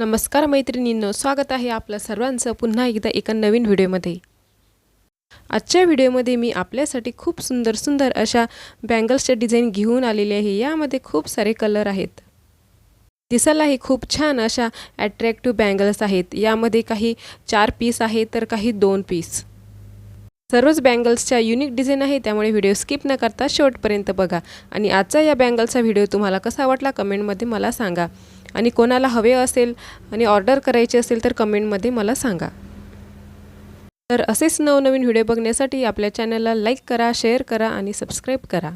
नमस्कार मैत्रिणींनो स्वागत आहे आपलं सर्वांचं पुन्हा एकदा एका नवीन व्हिडिओमध्ये. आजच्या व्हिडिओमध्ये मी आपल्यासाठी खूप सुंदर सुंदर अशा बँगल्सच्या डिझाईन घेऊन आलेले आहे. यामध्ये खूप सारे कलर आहेत. दिसायलाही खूप छान अशा ॲट्रॅक्टिव्ह बँगल्स आहेत. यामध्ये काही चार पीस आहे तर काही दोन पीस सर्वच बँगल्सच्या युनिक डिझाईन आहे त्यामुळे व्हिडिओ स्किप न करता शेवटपर्यंत बघा. आणि आजचा या बँगलचा व्हिडिओ तुम्हाला कसा वाटला कमेंटमध्ये मला सांगा. आणि कोणाला हवे असेल आणि ऑर्डर करायची असेल तर कमेंटमध्ये मला सांगा. तर असेच नवनवीन व्हिडिओ बघण्यासाठी आपल्या चॅनलला लाईक करा शेअर करा आणि सबस्क्राईब करा.